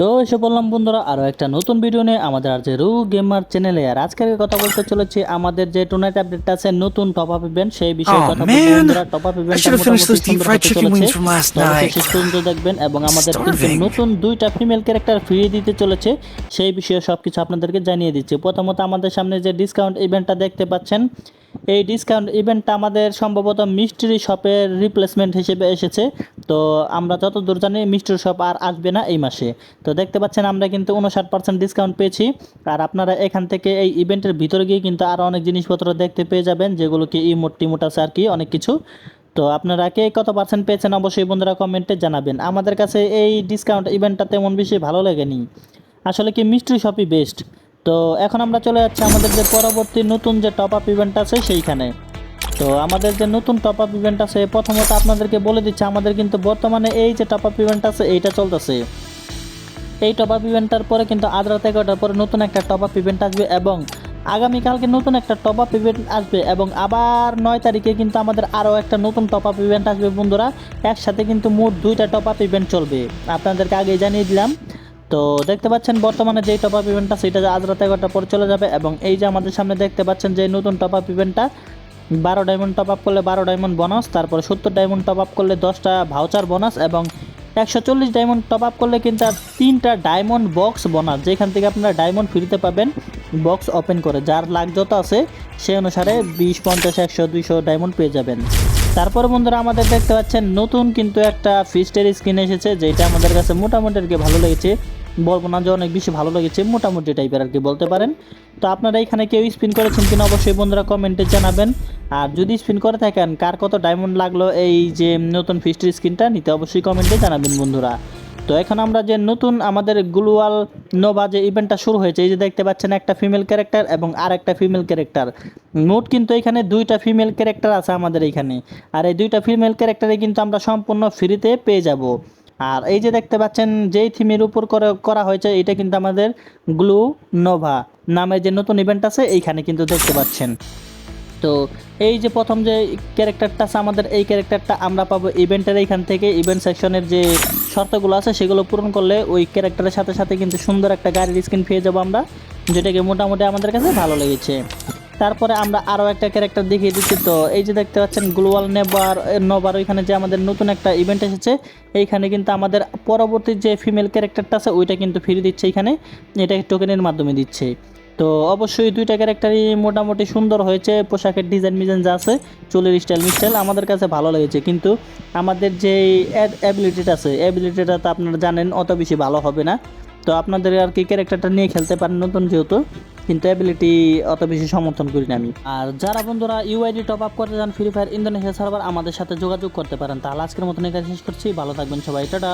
তো এসে বললাম বন্ধুরা আরও একটা নতুন ভিডিও নিয়ে আমাদের আর যে রু গেমার চ্যানেলে আর আজকের কথা বলতে চলেছি আমাদের যে টুনাইট আপডেট আছে নতুন টপ আপ ইভেন্ট সেই বিষয়ে Oh, কথা বলব বন্ধুরা টপ আপ ইভেন্ট. শেষ পর্যন্ত দেখবেন এবং আমাদের কিন্তু নতুন দুইটা ফিমেল ক্যারেক্টার ফ্রি দিতে চলেছে সেই বিষয়ে সবকিছু আপনাদেরকে জানিয়ে দিচ্ছি। প্রথমত আমাদের সামনে যে ডিসকাউন্ট ইভেন্টটা দেখতে পাচ্ছেন এই ডিসকাউন্ট ইভেন্টটা আমাদের সম্ভবত মিস্ট্রি শপের রিপ্লেসমেন্ট হিসেবে এসেছে। তো আমরা যতদূর জানি মিস্ট্রি শপ আর আসবে না এই মাসে। তো দেখতে পাচ্ছেন আমরা কিন্তু উনষাট পার্সেন্ট ডিসকাউন্ট পেয়েছি। আর আপনারা এখান থেকে এই ইভেন্টের ভিতরে গিয়ে কিন্তু আরও অনেক জিনিসপত্র দেখতে পেয়ে যাবেন, যেগুলো কি ইমোট টিমোট আছে আর কি, অনেক কিছু। তো আপনারা কে কত পার্সেন্ট পেয়েছেন অবশ্যই বন্ধুরা কমেন্টে জানাবেন। আমাদের কাছে এই ডিসকাউন্ট ইভেন্টটা তেমন বেশি ভালো লাগেনি। আসলে কি মিস্ট্রি শপই বেস্ট তো এখন আমরা চলে যাচ্ছি আমাদের যে পরবর্তী নতুন যে টপ আপ ইভেন্ট আছে সেইখানে। তো আমাদের যে নতুন টপ আপ ইভেন্ট আছে, প্রথমত আপনাদেরকে বলে দিচ্ছি, আমাদের কিন্তু বর্তমানে এই যে টপ আপ ইভেন্ট আছে, এইটা চলতেছে। এই টপ আপ ইভেন্টটার পরে কিন্তু আজ রাত এগারোটার পরে নতুন একটা টপ আপ ইভেন্ট আসবে এবং আগামীকালকে নতুন একটা টপ আপ ইভেন্ট আসবে এবং আবার নয় তারিখে কিন্তু আমাদের আরও একটা নতুন টপ আপ ইভেন্ট আসবে বন্ধুরা। একসাথে কিন্তু মোট দুইটা টপ আপ ইভেন্ট চলবে। আপনাদেরকে আগেই জানিয়ে দিলাম তো দেখতে পাচ্ছেন, বর্তমানে যেই টপ আপ ইভেন্টটা সেটা আজ রাত এগারোটার পরে চলে যাবে এবং এই যে আমাদের সামনে দেখতে পাচ্ছেন যে নতুন টপ আপ ইভেন্টটা বারো ডায়মন্ড টপ আপ করলে বারো ডায়মন্ড বোনাস তারপরে সত্তর ডায়মন্ড টপ আপ করলে দশটা ভাউচার বোনাস এবং একশো চল্লিশ ডায়মন্ড টপ আপ করলে কিন্তু তিনটা ডায়মন্ড বক্স বোনাস যেখান থেকে আপনারা ডায়মন্ড ফ্রিতে পাবেন। বক্স ওপেন করে। যার লাখ যত আছে, সেই অনুসারে বিশ, পঞ্চাশ, একশো, দুইশো ডায়মন্ড পেয়ে যাবেন। তারপরে বন্ধুরা, আমাদের দেখতে পাচ্ছেন নতুন কিন্তু একটা ফিস্টের স্কিন এসেছে, যেটা আমাদের কাছে মোটামুটি আর কি ভালো লেগেছে। বলব না যে অনেক বেশি ভালো লেগেছে, মোটামুটি টাইপের আর কি বলতে পারেন। তো আপনারা এখানে কেউ স্পিন করেছেন কিনা অবশ্যই বন্ধুরা কমেন্টে জানাবেন। আর যদি স্পিন করে থাকেন, কার কত ডায়মন্ড লাগল এই যে নতুন ফিস্টের স্কিনটা, নিতে অবশ্যই কমেন্টে জানাবেন বন্ধুরা। তো এখন আমরা যে নতুন আমাদের গ্লুয়াল নোভা যে ইভেন্টটা শুরু হয়েছে, এই যে দেখতে পাচ্ছেন একটা ফিমেল ক্যারেক্টার এবং আর একটা ফিমেল ক্যারেক্টার মোট কিন্তু এখানে দুইটা ফিমেল ক্যারেক্টার আছে আমাদের এখানে। আর এই দুইটা ফিমেল ক্যারেক্টারে কিন্তু আমরা সম্পূর্ণ ফ্রিতে পেয়ে যাব। আর এই যে দেখতে পাচ্ছেন, যেই থিমের উপর করে হয়েছে, এটা কিন্তু আমাদের গ্লু নোভা নামে যে নতুন ইভেন্ট আছে, এইখানে কিন্তু দেখতে পাচ্ছেন। তো এই যে প্রথম যে ক্যারেক্টারটা আছে, আমাদের এই ক্যারেক্টারটা আমরা পাবো ইভেন্টের এইখান থেকে ইভেন্ট সেকশনের যে শর্তগুলো আছে, সেগুলো পূরণ করলে ওই ক্যারেক্টারের সাথে সাথে কিন্তু সুন্দর একটা গাড়ির স্ক্রিন পেয়ে যাব আমরা, যেটাকে মোটামুটি আমাদের কাছে ভালো লেগেছে। তারপরে আমরা আরও একটা ক্যারেক্টার দেখিয়ে দিচ্ছি তো, এই যে দেখতে পাচ্ছেন গ্লোয়াল নেবার নবার ওইখানে যে আমাদের নতুন একটা ইভেন্ট এসেছে, এইখানে কিন্তু আমাদের পরবর্তী যে ফিমেল ক্যারেক্টারটা আছে, ওইটা কিন্তু ফ্রি দিচ্ছে এখানে, এটা টোকেনের মাধ্যমে দিচ্ছে। তো অবশ্যই দুইটা ক্যারেক্টারই মোটামুটি সুন্দর হয়েছে, পোশাকের ডিজাইন মিজাইন যা আছে, চুলের স্টাইল মিস্টাইল, আমাদের কাছে ভালো লেগেছে। কিন্তু আমাদের যে অ্যাবিলিটিটা আছে অ্যাবিলিটিটা তো আপনারা জানেন, অত বেশি ভালো হবে না। তো আপনাদের আর কি ক্যারেক্টারটা নিয়ে খেলতে পারেন নতুন যেহেতু, কিন্তু অ্যাবিলিটি অত বেশি সমর্থন করি না আমি। আর যারা বন্ধুরা ইউআইডি টপ আপ করতে চান ফ্রি ফায়ার ইন্দোনেশিয়া সার্ভার আমাদের সাথে যোগাযোগ করতে পারেন। তাহলে আজকের মতন এখানে শেষ করছি, ভালো থাকবেন সবাই, টাটা!